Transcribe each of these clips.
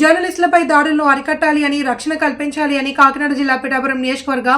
జర్నలిస్టులపై దాడులను అరికట్టాలి అని రక్షణ కల్పించాలి అని కాకినాడ జిల్లా పిఠాపురం నియోజకవర్గ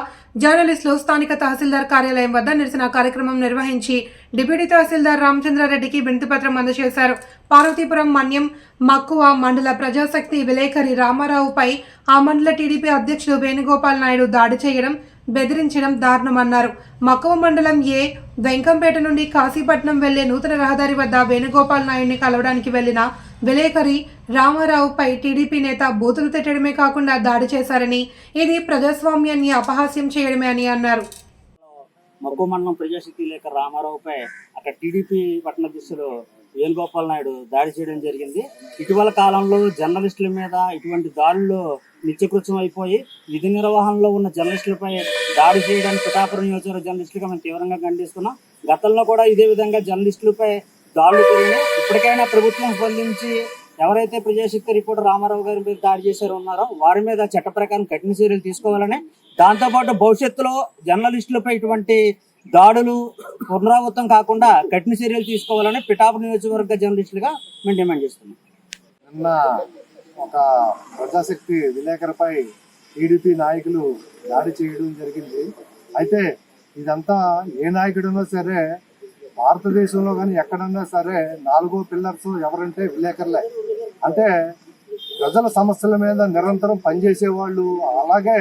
జర్నలిస్టులు స్థానిక తహసీల్దార్ కార్యాలయం వద్ద నిరసన కార్యక్రమం నిర్వహించి డిప్యూటీ తహసీల్దార్ రామచంద్రారెడ్డికి వినతిపత్రం అందజేశారు. పార్వతీపురం మన్యం మక్కువ మండల ప్రజాశక్తి విలేకరి రామారావుపై ఆ మండల టీడీపీ అధ్యక్షుడు వేణుగోపాల్ నాయుడు దాడి చేయడం బెదిరించడం దారుణమన్నారు. మక్కువ మండలం ఏ వెంకంపేట నుండి కాశీపట్నం వెళ్ళే నూతన రహదారి వద్ద వేణుగోపాల్ నాయుడిని కలవడానికి వెళ్ళిన విలేకరి రామారావుపై టీడీపీ నేత బూతులు తిట్టడమే కాకుండా దాడి చేశారని ఇది ప్రజాస్వామ్యాన్ని అపహాస్యం చేయడమే అని అన్నారు. మక్కువ మండలం ప్రజాశక్తి లేఖ రామారావుపై అక్కడ టీడీపీ పట్టణాధ్యక్షులు వేణుగోపాల్ నాయుడు దాడి చేయడం జరిగింది. ఇటీవల కాలంలో జర్నలిస్టుల మీద ఇటువంటి దాడులు నిత్యకృత్యం అయిపోయి విధి నిర్వహణలో ఉన్న జర్నలిస్టులపై దాడి చేయడానికి పిఠాపురం నియోజకవర్గ జర్నలిస్టులుగా మేము తీవ్రంగా ఖండిస్తున్నాం గతంలో కూడా ఇదే విధంగా జర్నలిస్టులపై దాడులు జరిగినాయి. ఇప్పటికైనా ప్రభుత్వం స్పందించి ఎవరైతే ప్రజాశక్తి రిపోర్టర్ రామారావు గారి మీద దాడి చేశారు ఉన్నారో వారి మీద చట్ట ప్రకారం కఠిన చర్యలు తీసుకోవాలని దాంతోపాటు భవిష్యత్తులో జర్నలిస్టులపై ఇటువంటి దాడులు పునరావృతం కాకుండా కఠిన చర్యలు తీసుకోవాలని పిఠాపు నియోజకవర్గ జర్నలిస్టులుగా మేము డిమాండ్ చేస్తున్నాం. ఒక ప్రజాశక్తి విలేకరుపై టీడీపీ నాయకులు దాడి చేయడం జరిగింది. అయితే ఇదంతా ఏ నాయకుడున్నా సరే భారతదేశంలో కానీ ఎక్కడన్నా సరే నాలుగో పిల్లర్స్ ఎవరంటే విలేకరులే. అంటే ప్రజల సమస్యల మీద నిరంతరం పనిచేసే వాళ్ళు అలాగే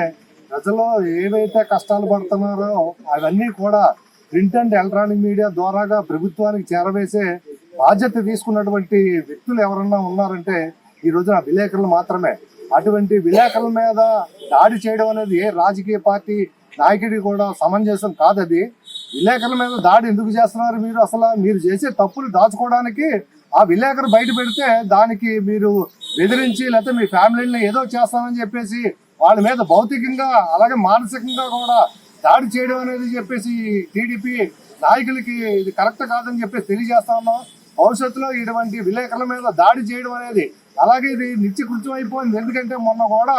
ప్రజలు ఏవైతే కష్టాలు పడుతున్నారో అవన్నీ కూడా ప్రింట్ అండ్ ఎలక్ట్రానిక్ మీడియా ద్వారాగా ప్రభుత్వానికి చేరవేసే బాధ్యత తీసుకున్నటువంటి వ్యక్తులు ఎవరన్నా ఉన్నారంటే ఈ రోజున విలేకరులు మాత్రమే. అటువంటి విలేకరుల మీద దాడి చేయడం అనేది ఏ రాజకీయ పార్టీ నాయకుడి కూడా సమంజసం కాదు అది విలేకరుల మీద దాడి ఎందుకు చేస్తున్నారు మీరు? అసలు మీరు చేసే తప్పులు దాచుకోవడానికి ఆ విలేకరు బయట పెడితే దానికి మీరు బెదిరించి లేకపోతే మీ ఫ్యామిలీని ఏదో చేస్తానని చెప్పేసి వాళ్ళ మీద భౌతికంగా అలాగే మానసికంగా కూడా దాడి చేయడం అనేది చెప్పేసి టీడీపీ నాయకులకి ఇది కరెక్ట్ కాదని చెప్పేసి తెలియజేస్తా ఉన్నాం. భవిష్యత్తులో ఇటువంటి విలేకరుల మీద దాడి చేయడం అనేది అలాగే ఇది నిత్య కృత్యం అయిపోయింది. ఎందుకంటే మొన్న కూడా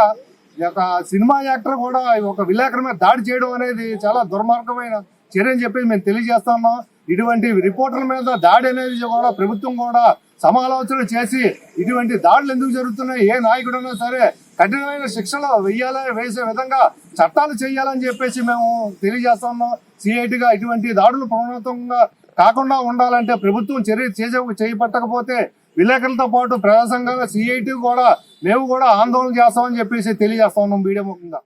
ఈ యొక్క సినిమా యాక్టర్ కూడా ఒక విలేకరు మీద దాడి చేయడం అనేది చాలా దుర్మార్గమైన చర్య అని చెప్పి మేము తెలియజేస్తున్నాం ఇటువంటి రిపోర్టర్ల మీద దాడి అనేది కూడా ప్రభుత్వం కూడా సమాలోచన చేసి ఇటువంటి దాడులు ఎందుకు జరుగుతున్నాయి? ఏ నాయకుడైనా సరే కఠినమైన శిక్షలు వేయాలని వేసే విధంగా చట్టాలు చేయాలని చెప్పేసి మేము తెలియజేస్తున్నాం సిఐటిగా ఇటువంటి దాడులు పునరావృతంగా కాకుండా ఉండాలంటే ప్రభుత్వం చర్య చేసే చేపట్టకపోతే విలేకరులతో పాటు ప్రజా సిఐటి కూడా మేము కూడా ఆందోళన చేస్తామని చెప్పేసి తెలియజేస్తా ఉన్నాం. మీడియా ముఖంగా.